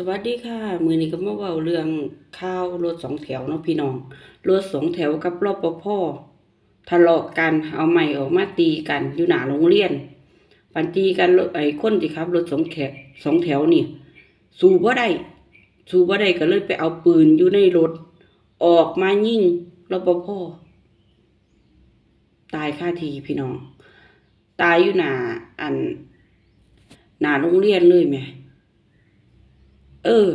สวัสดีค่ะ มือนี้ก็มาเว้าเรื่องข่าวรถสองแถวเนาะพี่น้อง รถสองแถวกับรปภทะเลาะกันเอาไม้ออกมาตีกันอยู่หน้าโรงเรียน ปันตีกันรถไอ้คนที่ขับ รถสองแถวสองแถวนี่ สู้บ่ได้สู้บ่ได้ก็เลยไปเอาปืนอยู่ในรถ ออกมายิงรปภตายคาทีพี่น้อง ตายอยู่หน้าอันหน้าโรงเรียนเลยแหม เออ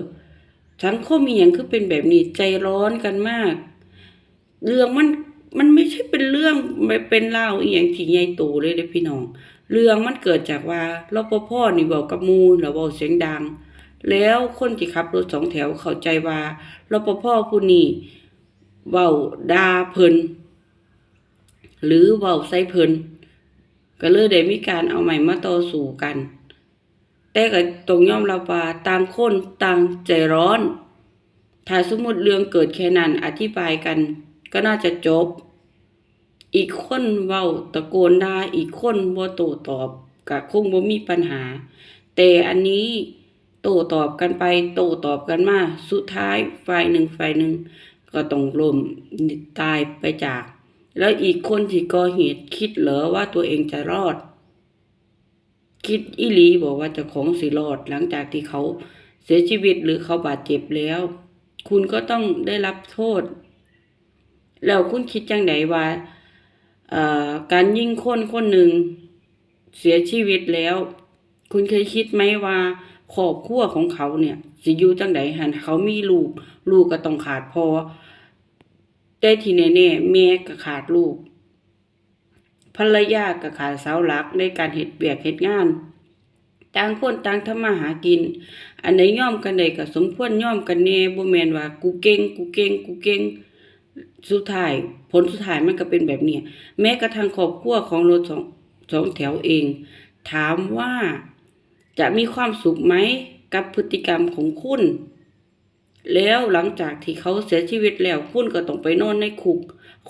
สังคมมีอย่างคือเป็นแบบนี้ใจร้อนกันมาก เรื่องมันมันไม่ใช่เป็นเรื่องไม่เป็นเล่าอีหยังที่ใหญ่โตเลยเด้พี่น้อง เรื่องมันเกิดจากว่ารปภนี่บอกกับมูแล้วเว้าเสียงดัง แล้วคนที่ขับรถสองแถวเข้าใจว่ารปภผู้นี้เว้าดาเพิ่นหรือเว้าใส่เพิ่นก็เลยได้มีการเอาใหม่มาต่อสู้กัน แต่ก็ต้องยอมรับว่าต่างคนต่างใจร้อน ถ้าสมมติเรื่องเกิดแค่นั้นอธิบายกัน ก็น่าจะจบ อีกคนเว้าตะโกนด่าอีกคนบ่โต้ตอบก็คงบ่มีปัญหา แต่อันนี้โต้ตอบกันไปโต้ตอบกันมาสุดท้ายฝ่ายหนึ่งฝ่ายหนึ่งก็ต้องล้มตายไปจาก แล้วอีกคนที่ก่อเหตุคิดเหรอว่าตัวเองจะรอด คิดอีหลีบอกว่าจะของสิรอดหลังจากที่เขาเสียชีวิตหรือเขาบาดเจ็บแล้ว คุณก็ต้องได้รับโทษ แล้วคุณคิดจังไดว่าอ่อการยิ่งคนคนหนึ่งเสียชีวิตแล้ว คุณเคยคิดไหมว่าครอบครัวของเขาเนี่ยสิอยู่จังไดหันเขามีลูก ลูกก็ต้องขาดพอแต่ที่แน่ๆแม่ก็ขาดลูก ภรรยาก็ขาดเสาหลักในการเฮ็ดเวียกเฮ็ดงาน ต่างคนต่างทำมาหากิน อันไหนย่อมกันได้ก็สมควรย่อมกันแน่บ่แมนว่ากูเก่งกูเก่งกูเก่งสุดท้ายผลสุดท้ายมันก็เป็นแบบนี้แม้กระทั่งครอบครัวของรถสองสองแถวเอง ถามว่าจะมีความสุขไหมกับพฤติกรรมของคุณ แล้วหลังจากที่เขาเสียชีวิตแล้วคุณก็ต้องไปนอนในคุก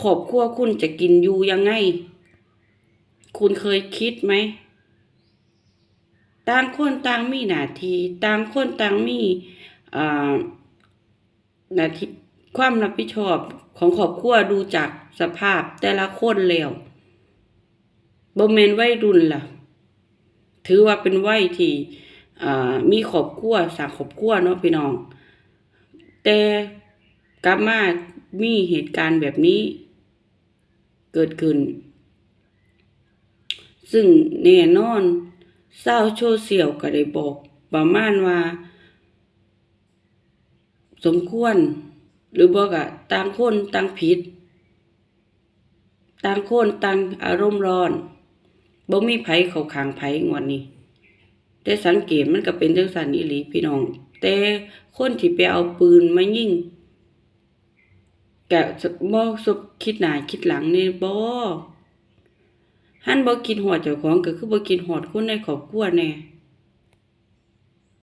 ครอบครัวคุณจะกินอยู่ยังไง คุณเคยคิดไหม ต่างคนต่างมีหน้าที่ต่างคนต่างมีหน้าที่ความรับผิดชอบของครอบครัวดูจากสภาพแต่ละคนแล้วบ่แม่นวัยรุ่นล่ะ ถือว่าเป็นวัยที่มีครอบครัวสร้างครอบครัวเนาะพี่น้อง แต่กลับมามีเหตุการณ์แบบนี้เกิดขึ้น ซึ่งแน่นอนเศร้าโซเชียลก็ได้บอกประมาณว่า สมควร หรือบอกอะต่างคนต่างผิด ต่างคนต่างอารมณ์ร้อนบ่มีไผเขาขางไผงวดนี้ แต่สังเกตมันก็เป็นจังซั่นอีหลีพี่น้อง แต่คนที่ไปเอาปืนมายิงแกบ่สบคิดหน้าคิดหลังนี่บ่ หันบ่กินหอดเจ้าของก็คือบ่กินหอดคนในครอบครัวแน่